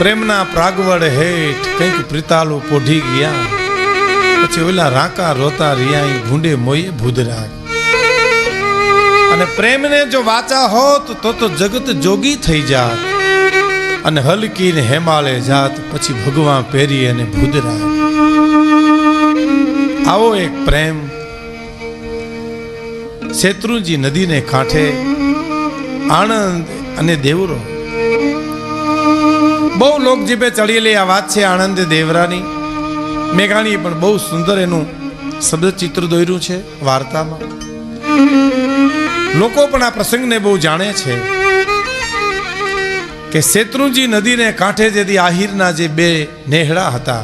પ્રેમના પ્રાગવડ હેઠ કંઈક પ્રિતાલું પોઢી ગયા. પછી ઓલા રાકા રોતા રિયાઈ ભૂંડે મોયે ભૂદરા અને પ્રેમને જો વાચા હોત તો તો જગત જોગી થઈ જાત. અને હલકી ને હેમાળે જાત, પછી ભગવાન પહેરી અને ભૂદરા આવો એક પ્રેમ. શેત્રુંજી નદીને કાંઠે આણંદ અને દેવરો બહુ લોકજીભે ચડેલી આ વાત છે આણંદ દેવરાની. મેઘાણીએ પણ બહુ સુંદર એનું શબ્દ ચિત્ર દોર્યું છે વાર્તામાં. લોકો પણ આ પ્રસંગને બહુ જાણે છે કે શેત્રુંજી નદીને કાંઠે જેથી આહિરના જે બે નેહડા હતા,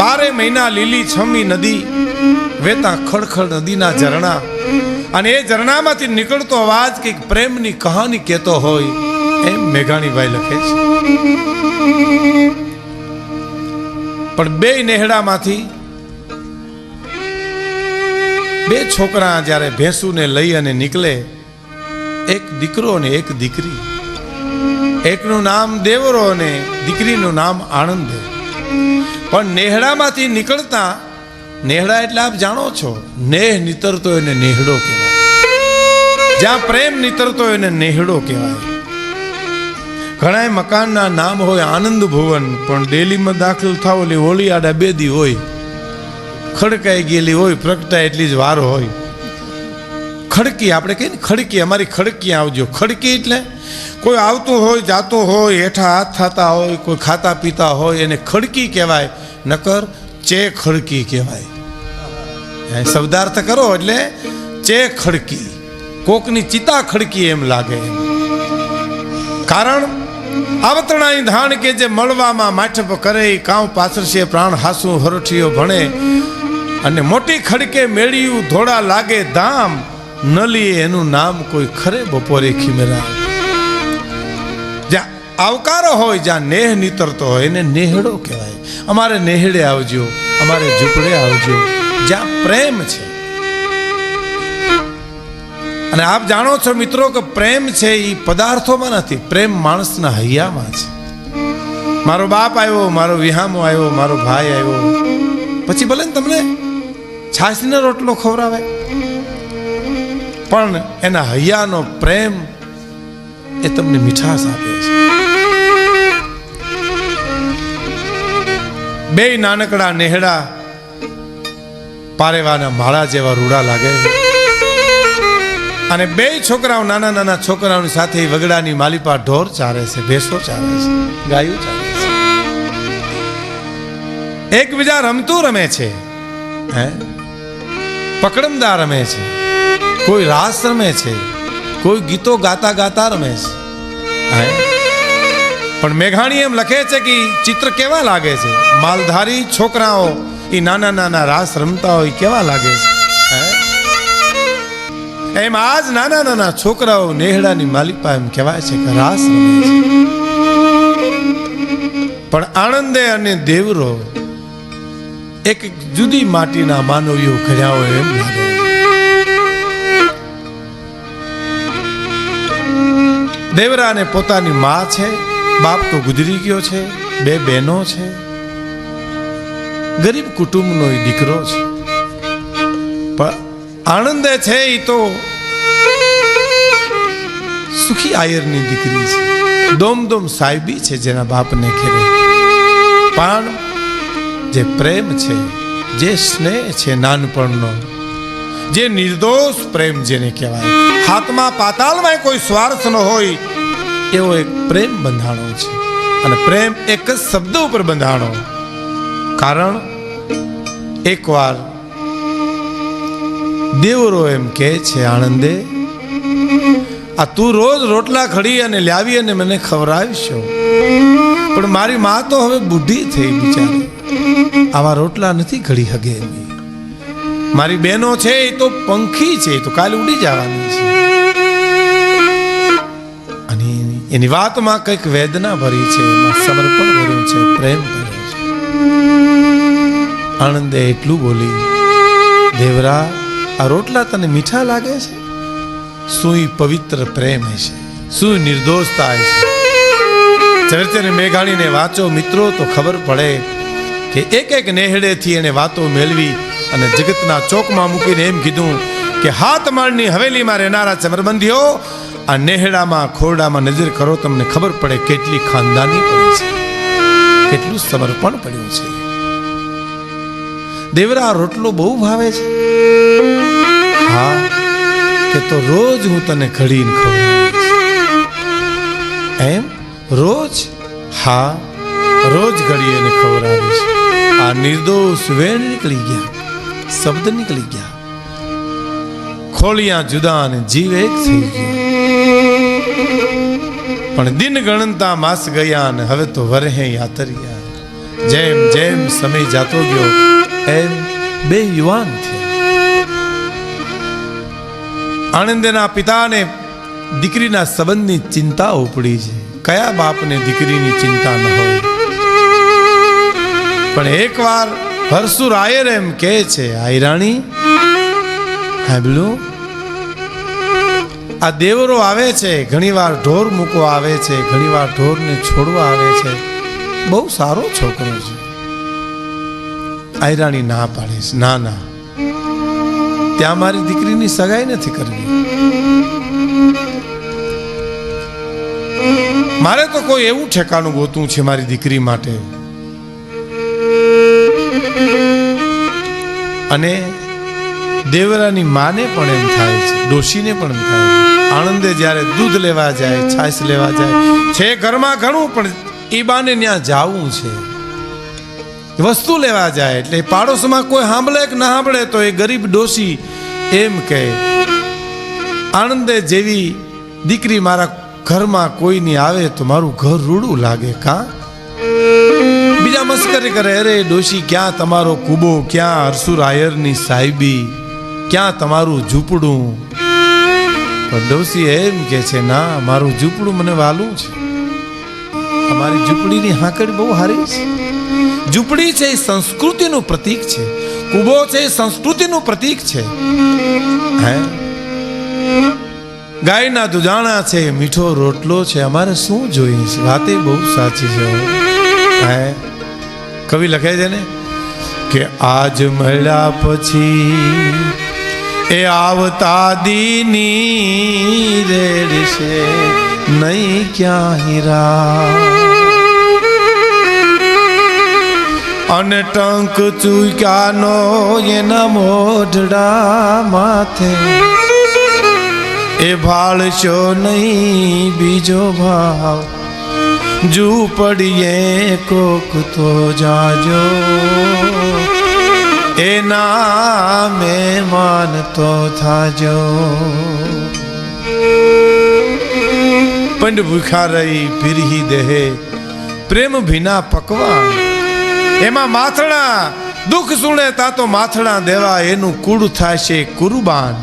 બારે મહિના લીલી છમી નદી વેતા ખડખડ નદીના ઝરણા. અને એ ઝરણામાંથી નીકળતો અવાજ કંઈક પ્રેમની કહાની કહેતો હોય. એમ મેઘાણીભાઈ લખે છે. પણ બે નેહડામાંથી બે છોકરા જ્યારે ભેંસુને લઈ અને નીકળે, એક દીકરો અને એક દીકરી. એકનું નામ દેવરો અને દીકરીનું નામ આનંદ પણ નેહડામાંથી નીકળતા, નેહડા એટલે આપ જાણો છો, નેહ નીતરતો એને નેહડો કહેવાય. જ્યાં પ્રેમ નીતરતો એને નેહડો કહેવાય. ઘણા મકાનના નામ હોય આનંદ ભુવન, પણ ડેલીમાં દાખલ થાવ એટલે હોળી આડા બે દી હોય. ખડકાઈ ગયેલી હોય, પ્રગટાય એટલી જ વાર હોય. ખડકી, આપણે કહીએ ને, ખડકી, અમારી ખડકી આવજો. ખડકી એટલે કોઈ આવતું હોય, જાતું હોય, હેઠા હાથ થતા હોય, કોઈ ખાતા પીતા હોય, એને ખડકી કહેવાય. નકર ચે ખડકી કહેવાય. શબ્દાર્થ કરો એટલે ચે ખડકી. કોકની ચિતા ખડકી એમ લાગે કારણ આવતણાઈ ધાણ કે જે મળવામાં માઠપ કરે કાઉ પાછળ પ્રાણ હાસું હરઠીઓ ભણે. અને મોટી ખડકે મેળ્યું ધોળા લાગે ધામ ન એનું નામ કોઈ ખરે બપોરે ખીમેરા. જ્યાં આવકારો હોય, જ્યાં નેહ નીતરતો હોય, એને નેહડો કહેવાય. અમારે નેહડે આવજો, અમારે ઝૂંપડે આવજો. જ્યાં પ્રેમ છે અને આપ જાણો છો મિત્રો કે પ્રેમ છે એ પદાર્થોમાં નથી, પ્રેમ માણસના હૈયામાં છે. મારો બાપ આવ્યો, મારો વિહામો આવ્યો, મારો ભાઈ આવ્યો. પછી ભલે ને તમને છાશનો રોટલો ખવડાવે, પણ એના હૈયાનો પ્રેમ એ તમને મીઠાશ આપે છે. બે નાનકડા નેહડા પારેવાના માળા જેવા રૂડા લાગે છે. અને બે છોકરાઓ, નાના નાના છોકરાઓની સાથે વગડાની માલિપા ઢોર ચારે છે, ભેંસો ચારે છે, ગાયું ચારે છે. એકબીજા રમતું રમે છે, હે? પકડમદા રમે છે, કોઈ રાસ રમે છે, કોઈ ગીતો ગાતા ગાતા રમે છે, હે? પણ મેઘાણી એમ લખે છે કે ચિત્ર કેવા લાગે છે? માલધારી છોકરાઓ એ નાના નાના રાસ રમતા હોય કેવા લાગે છે? એમ આજ નાના નાના છોકરાઓ નેહડાની માલિપા એમ કહેવાય છે કે રાસ પણ આણંદે અને દેવરો એક જુદી માટીના માનવીઓ ઘડ્યા હોય એમ લાગે. દેવરાને પોતાની માં છે, બાપ તો ગુજરી ગયો છે, બે બહેનો છે. ગરીબ કુટુંબનો દીકરો છે. આનંદે છે એ તો સુખી આયરની દીકરી છે. દોમ દોમ સાહેબી છે જેના બાપને ઘેરે. પણ જે પ્રેમ છે, જે સ્નેહ છે નાનપણનો, જે નિર્દોષ પ્રેમ જેને કહેવાય, હાથમાં પાતાળમાં કોઈ સ્વાર્થ ન હોય, એવો એક પ્રેમ બંધાણો છે. અને પ્રેમ એક જ શબ્દ ઉપર બંધાણો. કારણ, એકવાર દેવરો એમ કહે છે આણંદે, આ તું રોજ રોટલા ખડી અને લાવી અને મને ખવડાવીશો. પણ મારી માં તો હવે બુઢી થઈ બિચારી. આવા રોટલા નથી ઘડી હગે મારી બહેનો છે એ તો પંખી છે, એ તો કાલે ઉડી જવાની છે. અને એની- વાતમાં કંઈક વેદના ભરી છે, એમાં સમર્પણ ભર્યું છે, પ્રેમ ભર્યો છે. આનંદે એટલું બોલી, દેવરા આ રોટલા તને મીઠા લાગે છે? સુઈ પવિત્ર પ્રેમ હશે શું ઈ નિર્દોષતા હશે ચરિત્રને મેઘાણીને વાંચો મિત્રો, તો ખબર પડે કે એક એક નેહડેથી એને વાતો મેળવી અને જગતના ચોકમાં મૂકીને એમ કીધું કે હાથ માળની હવેલીમાં રહેનારા ચમરબંધીઓ, આ નેહડામાં ખોરડામાં નજર કરો, તમને ખબર પડે કેટલી ખાનદાની પડી છે. કેટલું સમર્પણ પડ્યું છે. દેવરા રોટલો બહુ ભાવે છે. હા, કે તો રોજ હું તને ઘડીને ખવડાવીશ. એમ? રોજ? હા, રોજ ઘડી એને ખવડાવીશ. આ નિર્દોષ વેણ નીકળી ગયા, શબ્દ નીકળી ગયા. ખોલિયા જુદા અને જીવ એક થઈ ગયો. પણ દિન ગણતા માસ ગયા અને હવે તો વરહે યાતરિયા. જેમ જેમ સમય જાતો ગયો, એમ બે યુવાન થયા. આણંદના પિતાને દીકરીના સંબંધની ચિંતા ઉપડી છે. કયા બાપને દીકરીની ચિંતા ન હોય? પણ એકવાર હરસુર આયર એમ કહે છે આયરાણી હાબલું આ દેવરો આવે છે, ઘણીવાર ઢોર મૂકવા આવે છે, ઘણીવાર ઢોરને છોડવા આવે છે. બહુ સારો છોકરો છે. આયરાણી ના પાડે છે. ના ના. ત્યાં મારી દીકરીની સગાઈ નથી કરવી. મારે તો કોઈ એવું ઠેકાણું ગોતું છે મારી દીકરી માટે. અને દેવરાની માને પણ એમ થાય છે, ડોશીને પણ એમ થાય આણંદે જ્યારે દૂધ લેવા જાય, છાશ લેવા જાય, છે ઘરમાં ઘણું, પણ એ બાને ત્યાં જાવું છે. વસ્તુ લેવા જાય એટલે પાડોશમાં કોઈ સાંભળે કે ના સાંભળે તો એ ગરીબ ડોશી એમ કહે. આણંદે જેવી દીકરી મારા ઘરમાં કોઈની આવે તો મારું ઘર રૂડું લાગે કા? બીજા મસ્કરી કરે, અરે ડોશી, ક્યાં તમારો કુબો? ક્યાં અરસુર આયરની સાહેબી ક્યાં તમારું ઝૂંપડું? પણ ડોશી એમ કે છે, ના, મારું ઝૂંપડું મને વાલું છે. અમારી ઝૂંપડીની હાંકડ બહુ સારી છે. ઝૂંપડી છે એ સંસ્કૃતિનું પ્રતીક છે. કુબો છે એ સંસ્કૃતિનું પ્રતીક છે. હે? ગાયના દુધાણા છે, મીઠો રોટલો છે. અમારે શું જોઈએ છે? વાતે બહુ સાચી છે. હે? કવિ લખે છે ને કે આજ મળ્યા પછી એ આવતા દીની રેડ છે નહીં ક્યાં હીરા અને ટંક ચૂક્યાનો એના મોઢડા માથે એ ભાળશો નહીં બીજો ભાવ ઝૂંપડીએ કોક તો જાજો એના મેમાન તો થાજો પંડ ભૂખારઈ રહી ફિરહી દેહે, પ્રેમ ભીના પકવા એમાં માથણા, દુઃખ સુણે તા તો માથણા દેવા, એનું કુડ થશે કુરબાન.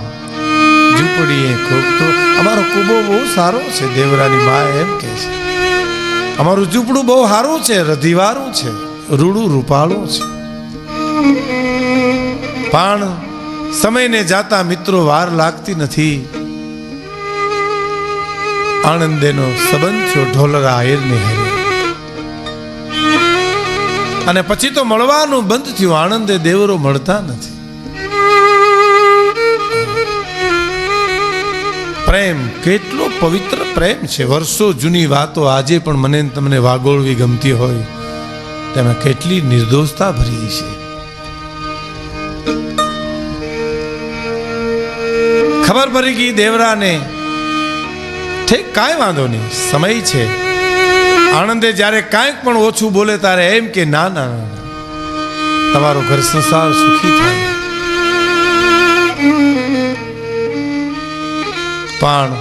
ઝૂંપડીએ તો અમારો કુબો બહુ સારો છે, દેવરાની મા એમ કહે છે. અમારું ઝૂંપડું બહુ સારું છે, રધીવારું છે, રૂડું રૂપાળું છે. પણ સમયને જાતા મિત્રો વાર લાગતી નથી. આનંદેનો સંબંધ છો ઢોલરા આયરને હારે. અને પછી તો મળવાનું બંધ થયું. આણંદે દેવરો મળતા નથી. પ્રેમ કેટલો પવિત્ર પ્રેમ છે. વર્ષો જૂની વાતો આજે પણ મને તમને વાગોળવી ગમતી હોય. તેમાં કેટલી નિર્દોષતા ભરી છે. ખબર પડી ગઈ દેવરાને ઠીક, કાંઈ વાંધો નહીં. સમય છે. આનંદે જ્યારે કાંઈક પણ ઓછું બોલે ત્યારે એમ કે, ના ના. તમારો ઘર સંસાર સુખી થાય. પણ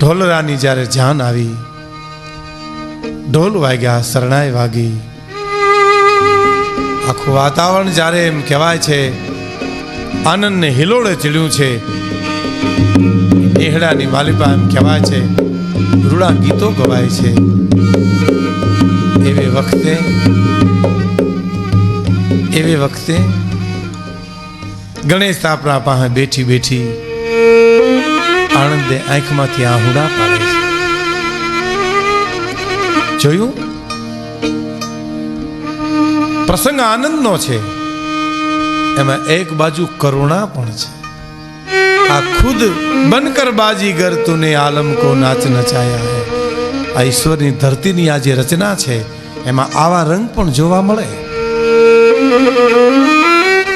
ઢોલરાની જ્યારે જાન આવી, ઢોલ વાગ્યા, શરણાઈ વાગી. આખું વાતાવરણ જ્યારે એમ કહેવાય છે, આનંદને હિલોળે ચડ્યું છે. નેહડાની માલિપા એમ કહેવાય છે, રૂડા ગીતો ગવાય છે. એવી વખતે એવી વખતે ગણેશ આપણા પાસે બેઠી બેઠી આનંદે આંખમાંથી આહુડા પાડે છે. જોયું? પ્રસંગ આનંદનો છે. એમાં એક બાજુ કરુણા પણ છે. આ ખુદ બનકર બાજીગર તુને આલમ કો નાચ નચાયા હે. આ ઈશ્વરની ધરતીની આ જે રચના છે, એમાં આવા રંગ પણ જોવા મળે.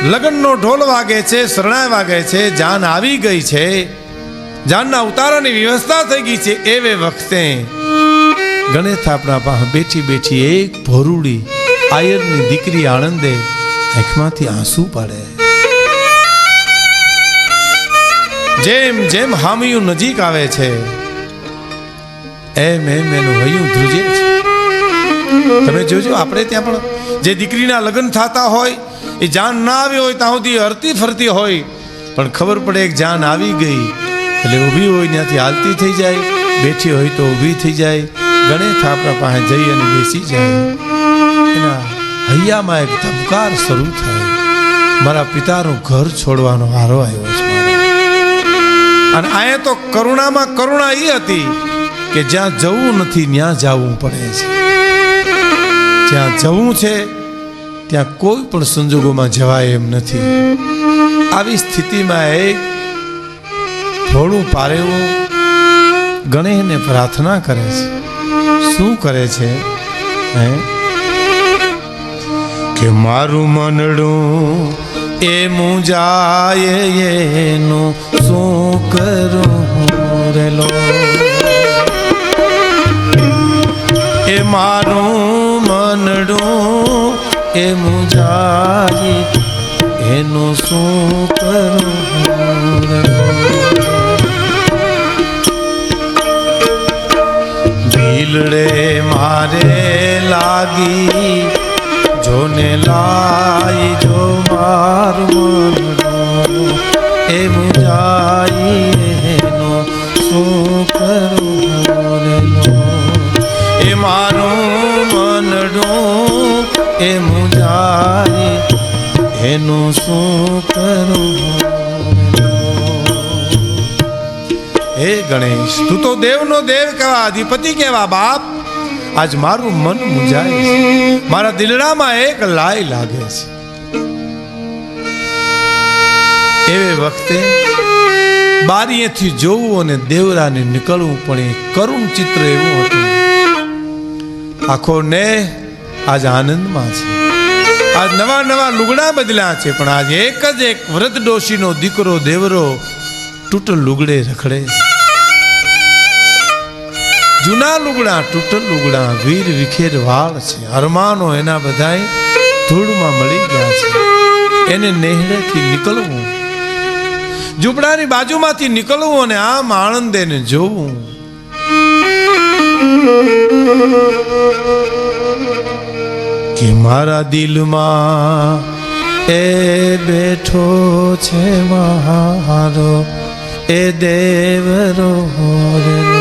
લગ્નનો ઢોલ વાગે છે, શરણાઈ વાગે છે, જાન આવી ગઈ છે. જાનના ઉતારાની વ્યવસ્થા થઈ ગઈ છે, એવે વખતે. ગણેશ આપણા પાસે બેઠી બેઠી એક ભોરુડી આયરની દીકરી આણંદે આંખમાંથી આંસુ પાડે. જેમ જેમ હામિયું નજીક આવે છે, એમ એમ એનું હૈયું ધ્રુજે છે. તમે જોજો, આપણે ત્યાં પણ જે દીકરીના લગ્ન થતા હોય, એ જાન ના આવી હોય ત્યાં સુધી હરતી ફરતી હોય, પણ ખબર પડે એક જાન આવી ગઈ, એટલે ઊભી હોય ત્યાંથી હાલતી થઈ જાય, બેઠી હોય તો ઊભી થઈ જાય, ગણેશ આપણા પાસે જઈ અને બેસી જાય. એના હૈયામાં એક ધબકાર શરૂ થાય. મારા પિતાનું ઘર છોડવાનો વારો આવ્યો. અને અહીંયા તો કરુણામાં કરુણા એ હતી કે જ્યાં જવું નથી, ત્યાં જવું પડે છે. જ્યાં જવું છે, ત્યાં કોઈ પણ સંજોગોમાં જવાય એમ નથી. આવી સ્થિતિમાં એ થોડું પારેવું ગણેશને પ્રાર્થના કરે છે. શું કરે છે? હે? કે મારું મનડું એ મુંજાય એનું શું કરું રેલો? એ મારું મનડું, એ મુંજાય એનું શું કરું ભીલડે મારે લાગી જોને લાઈ જો માર મનડો એ મુજાઈ શું કરું એ મારું મનડું એ મુજાઈ એનું શું કરું હે ગણેશ, તું તો દેવનો દેવ કહેવા અધિપતિ કહેવા બાપ. આજ મારું મન મૂંઝાય છે. મારા દિલડામાં એક લાય લાગે છે. એવે વખતે બારીએથી જોવું અને દેવરાને નીકળવું પણ એ કરુણ ચિત્ર એવું હતું. આખો ને આજ આનંદમાં છે. આજ નવા નવા લુગડા બદલ્યા છે, પણ આજ એક જ એક વ્રત ડોશીનો દીકરો દેવરો તૂટ લુગડે રખડે છે. જૂના લુગડા, તૂટલ લુગડા, વીર, વિખેર, વાળ છે. અરમાનો એના બધાય ધૂળમાં મળી ગયા છે. એને નેહડેથી નીકળવું, ઝૂંપડાની બાજુમાંથી નીકળવું અને આમ આણંદેને જોવું. કે મારા દિલમાં એ બેઠો છે મારો એ દેવરો રેલો.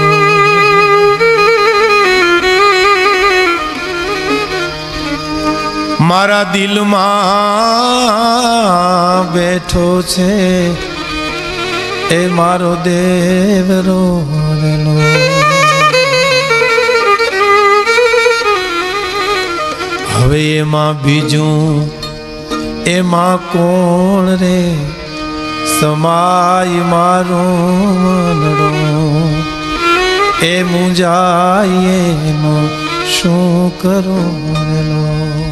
મારા દિલમાં બેઠો છે એ મારો દેવ રેલો હવે એમાં બીજું એમાં કોણ રે? સમાય મારું મનડો. એ મુંજાય એનું શું કરું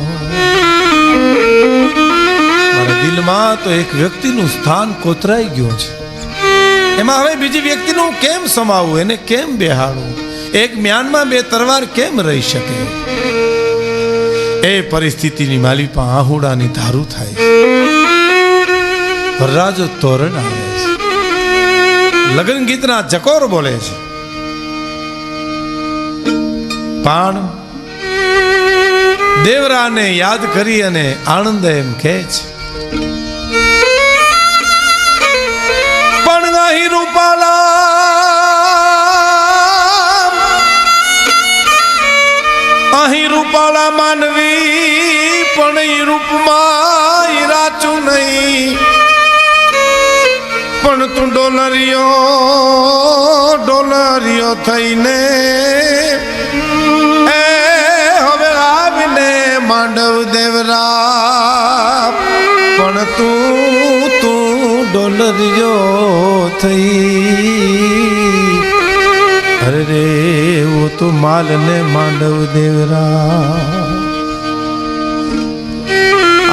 દિલમાં તો એક વ્યક્તિનું સ્થાન કોતરાઈ ગયું છે. એમાં હવે બીજી વ્યક્તિનું કેમ સમાવવું? એને કેમ બેહાડવું? એક મ્યાનમાં બે તરવાર કેમ રહી શકે? એ પરિસ્થિતિની માલિપા આહુડાની ધારું થાય છે. વરરાજો તોરણ આવે છે. લગ્ન ગીતના જકોર બોલે છે. પણ દેવરાને યાદ કરી અને આનંદ એમ કહે છે. પણ નહીં રૂપાલા. અહીં રૂપાળા માનવી, પણ રૂપમાં રાચું નહીં. પણ તું ડોલરિયો ડોલરિયો થઈને થઈ. અરે રે એવો તો માલ ને માંડવ દેવરા.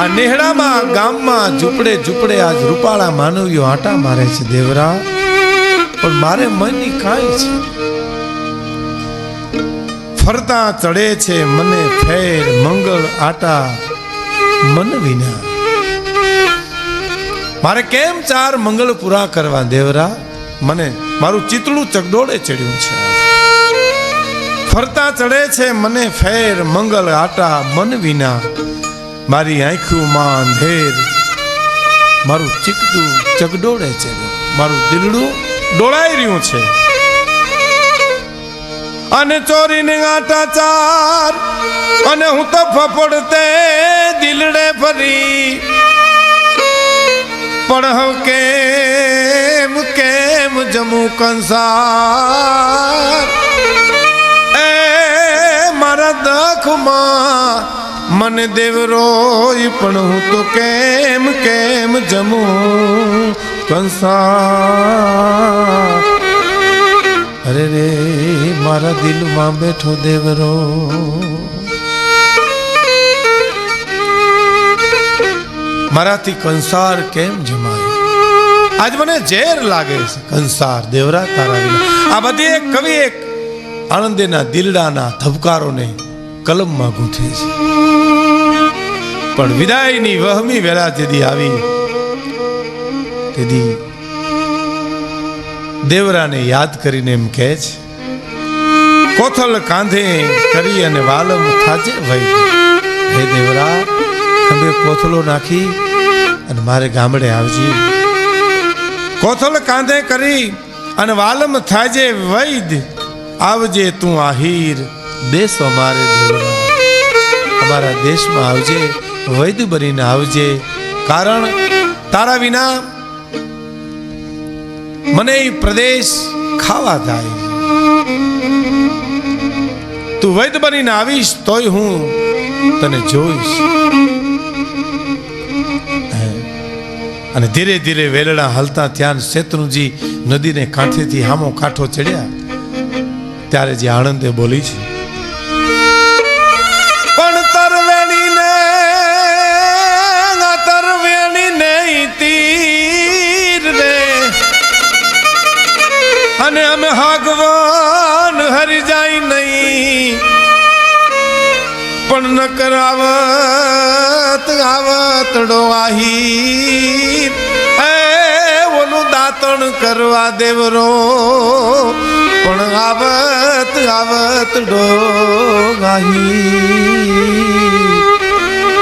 આ નેહડામાં, ગામમાં ઝૂંપડે ઝૂંપડે આજ રૂપાળા માનવીઓ આટા મારે છે દેવરા. પણ મારે મનની કાંઈ છે. ફરતા ચડે છે મને ફેર, મંગળ આટા મન વિના મારે કેમ ચાર મંગળ પૂરા કરવા દેવરા? મને મારું ચિતળું ચગડોળે ચડ્યું છે. ફરતા ચડે છે મને ફેર મંગળ આટા મન વિના. મારી આંખું માં અંધેર મારું ચીકડું ચગડોળે છે મારું દિલડું ડોળાઈ રહ્યું છે. અને ચોરીને આટા ચાર. અને હું તો ફફડતે દિલડે ફરી. પણ કેમ કેમ જમુ કંસાર એ મારા દખમાં મને દેવરોય પણ હું તો કેમ કેમ જમું કંસાર અરે રે મારા દિલમાં બેઠો દેવરો મારાથી કંસાર કેમ જમાય? આજ મને ઝેર લાગે છે કંસાર દેવરા તારા આ બધી એક કવિ એક આનંદેના દિલડાના ધબકારોને કલમમાં ગૂંથે છે. પણ વિદાયની વહમી વેળા જેદી આવી, તેદી દેવરાને યાદ કરીને એમ કહે છે, કોથલ કાંધે કરી અને વાલમ થાજે વહી હે દેવરા ખંભે કોથળો નાખી અને મારે ગામડે આવજે. કોથલ કાંધે કરી અને વાલમ થાજે વૈદ. આવજે તું આહીર, દેશ અમારે અમારા દેશમાં આવજે, વૈદ બનીને આવજે. કારણ તારા વિના મને એ પ્રદેશ ખાવા થાય. તું વૈદ બનીને આવીશ તોય હું તને જોઈશ. અને ધીરે ધીરે વેલડા હલતા ત્યાં શેત્રુજી નદીને કાંઠેથી હામો કાંઠો ચડ્યા. ત્યારે જે આણંદે બોલી છે, પણ તરવેણીને તરવેણીને તીર રે. અને અમે હાગવાન હરી જાય નહીં. પણ ન કરાવત આવત ડોવાહી. એ, ઓલું દાંતણ કરવા દેવરો. પણ આવત આવત ડો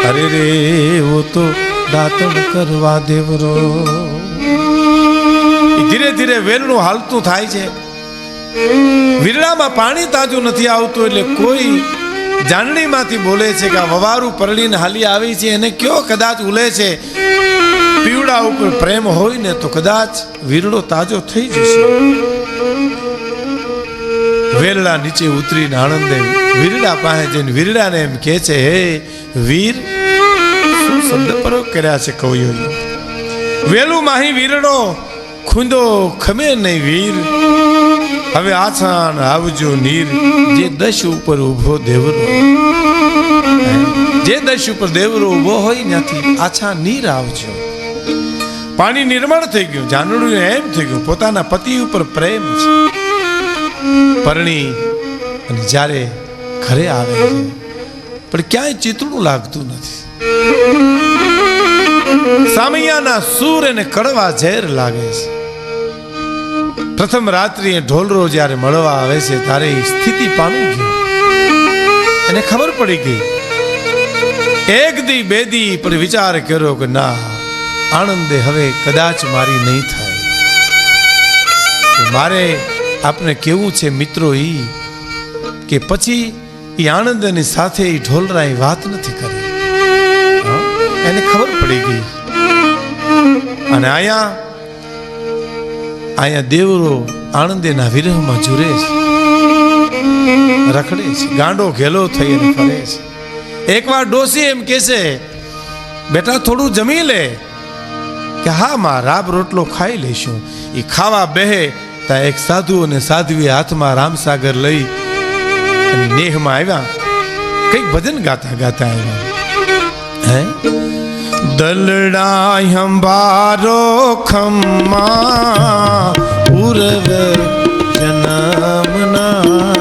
અરે રે, ઓ તો દાંતણ કરવા દેવરો. ધીરે ધીરે વેલનું હાલતું થાય છે. વીરડામાં પાણી તાજું નથી આવતું એટલે કોઈ જાનડીમાંથી બોલે છે કે આ વવારું પરળીને હાલી આવી છે, એને કયો કદાચ ઉલે છે? પીવડા ઉપર પ્રેમ હોય ને તો કદાચ વીરડો તાજો થઈ જશે. વેરડા નીચે ઉતરીને આનંદે વીરડા પાસે જઈને વીરડાને એમ કહે છે, હે વીર, શું શબ્દ પ્રયોગ કર્યા છે કવિઓએ વેલું માહી વીરડો, ખૂંદો ખમે નહીં વીર. હવે આછાણ આવજો નીર. જે દશ ઉપર ઊભો દેવરો જે દશ ઉપર દેવરો ઊભો હોય ત્યાંથી આછા નીર આવજો. પાણી નિર્મળ થઈ ગયું જાનડું એમ થઈ ગયું, પોતાના પતિ ઉપર પ્રેમ છે. પરણી અને જ્યારે ઘરે આવે છે, પણ ક્યાંય ચિતળું લાગતું નથી. સામૈયાના સૂર અને કડવા ઝેર લાગે છે. પ્રથમ રાત્રિએ ઢોલરો જ્યારે મળવા આવે છે, ત્યારે એ સ્થિતિ પામી ગઈ એને ખબર પડી ગઈ. એક દી, બે દી પર વિચાર કર્યો કે ના આનંદે હવે કદાચ મારી નહીં થાય. મારે આપને કેવું છે મિત્રો ઈ, કે પછી એ આનંદની સાથે એ ઢોલરાએ વાત નથી કરી. એને ખબર પડી ગઈ. અને અહીંયા અહીંયા દેવરો આણંદેના વિરહમાં જુરે છે. રખડે છે. ગાંડો ઘેલો થઈ અને ફરે છે. એકવાર ડોસી એમ કહેશે બેટા, થોડું જમી લે. કે હા, માં, રાબ રોટલો ખાઈ લઈશું. એ ખાવા બેહે ત્યાં એક સાધુ અને સાધ્વી હાથમાં રામસાગર લઈ અને નેહમાં આવ્યા. કંઈક ભજન ગાતા ગાતા આવ્યા. હે? દલડા હંભારો ખમ્મા પૂર્વ જન્મના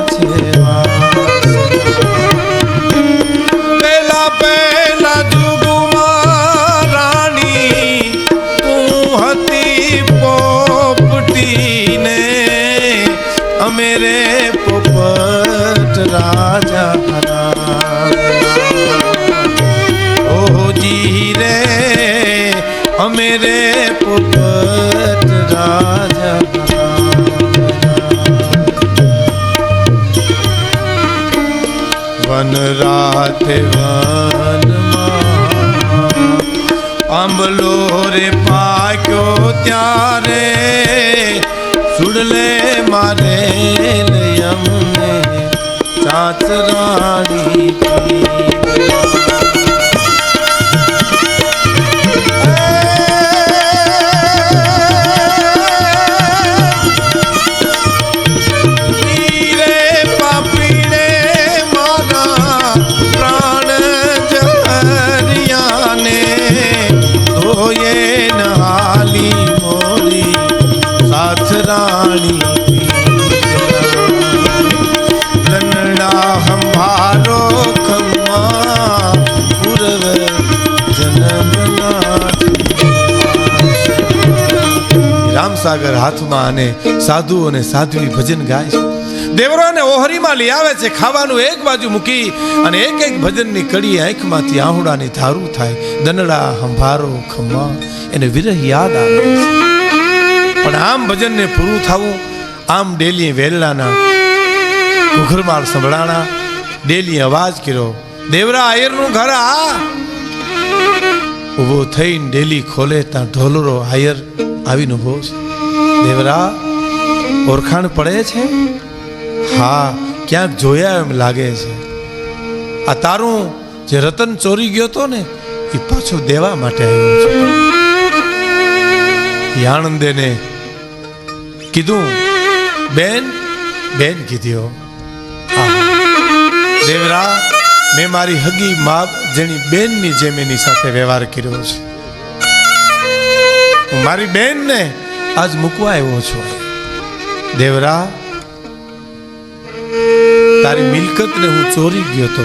ત્યારે સુડલે મારે અમને ચાચરાણી હાથમાં અને સાધુ અને સાધ્વી ભજન ગાય છે. દેવરોને ઓહરીમાં લઈ આવે છે, ખાવાનું એક બાજુ મૂકી અને એક એક ભજનની કડી આંખમાંથી આહુડાની ધારું થાય. દનડા હંભારો, ખમ્મા, એને વિરહ યાદ આવે પણ આમ ભજનને પૂરું થવું, આમ ડેલી વેલડાના ઘુઘરમાળ સંભળાણા ડેલી અવાજ કર્યો, દેવરા, આયરનું ઘર આ. ઊભો થઈને ડેલી ખોલે ત્યાં ઢોલરો આયર આવીને ઊભો છે. દેવરા ઓળખાણ પડે છે? હા, ક્યાંક જોયા એમ લાગે છે. આ તારું જે રતન ચોરી ગયો હતો ને, એ પાછો દેવા માટે આવ્યો છે. એ આણંદેને કીધું, બેન બેન કીધ્યો દેવરા, મેં મારી હગી મા જેની બેનની જેમ એની સાથે વ્યવહાર કર્યો છે. મારી બેનને આજ મૂકવા આવ્યો છું. દેવરા, તારી મિલકતને હું ચોરી ગયો તો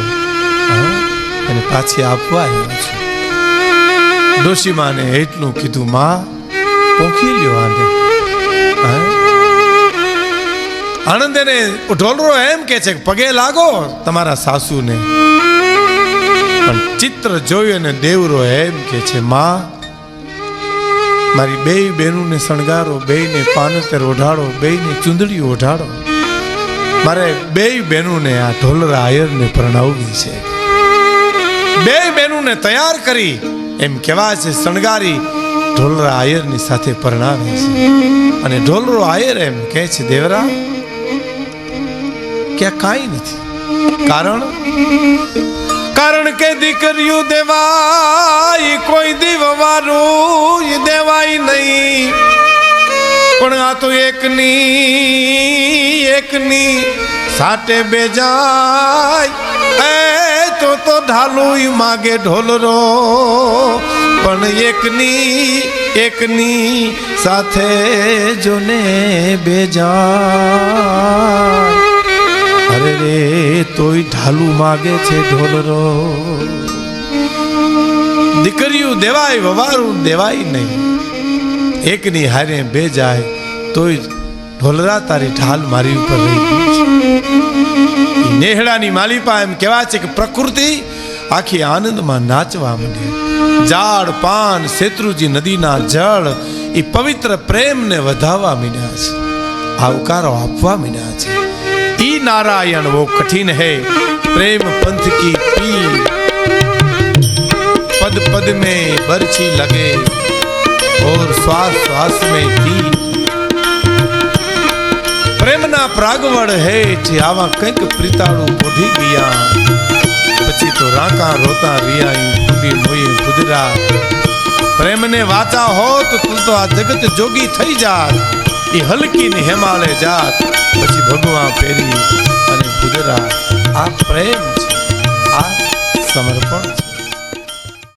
અને પાછી આપવા આવ્યો છું. ડોશીમાને એટલું કીધું, માં, પોખી લ્યો આને. આણંદ એને ઢોલરો એમ કે છે પગે લાગો તમારા સાસુને. પણ ચિત્ર જોયું અને દેવરો એમ કે છે, માં મારી બે બહેનોને શણગારો, બેયને પાનતર ઓઢાડો બેયને ચૂંદડી ઓઢાડો મારે બે બહેનોને આ ઢોલરા આયરને પરણાવવી છે. બે બહેનોને તૈયાર કરી એમ કહેવાય છે, શણગારી ઢોલરા આયરની સાથે પરણાવે છે. અને ઢોલરો આયર એમ કહે છે, દેવરા કે કાંઈ નથી. કારણ કારણ કે દીકરીઓ દેવાય કોઈ દીવવારું દેવાય નહીં પણ આ તો એકની એકની સાટે બેજાય એ તો તો ઢાલુય માગે ઢોલરો પણ એકની એકની સાથે જોને બેજાય અરે રે તોય ઢાલુ માગે છે ઢોલરો દીકરીઓ દેવાય, વવારું દેવાય નહીં. એકની હારે બે જાય તોય ઢોલરા તારી ઢાલ મારી ઉપર રહી નેહડાની માલિપા એમ કહેવાય છે કે પ્રકૃતિ આખી આનંદમાં નાચવા માંડે. ઝાડ, પાન, શેત્રુજી નદીના જળ એ પવિત્ર પ્રેમને વધાવવા માંડ્યા છે. આવકારો આપવા માંડ્યા છે. ई नारायण वो कठिन है प्रेम पंथ की पी पद पद में बरछी लगे और श्वास श्वास में धी પ્રેમના પ્રાગવડ હેઠ આવા કંઈક પ્રીતાળું પોઢી ગયા પછી તો રાકા રોતા રિયાઈ કુંડી મોઈ કુદરા પ્રેમને વાચા હોત તું તો આ જગત જોગી થઈ જાત એ હલકી ને હિમાલય જાત. પછી ભગવા પેરી અને કુદરા આ પ્રેમ છે. આ સમર્પણ છે.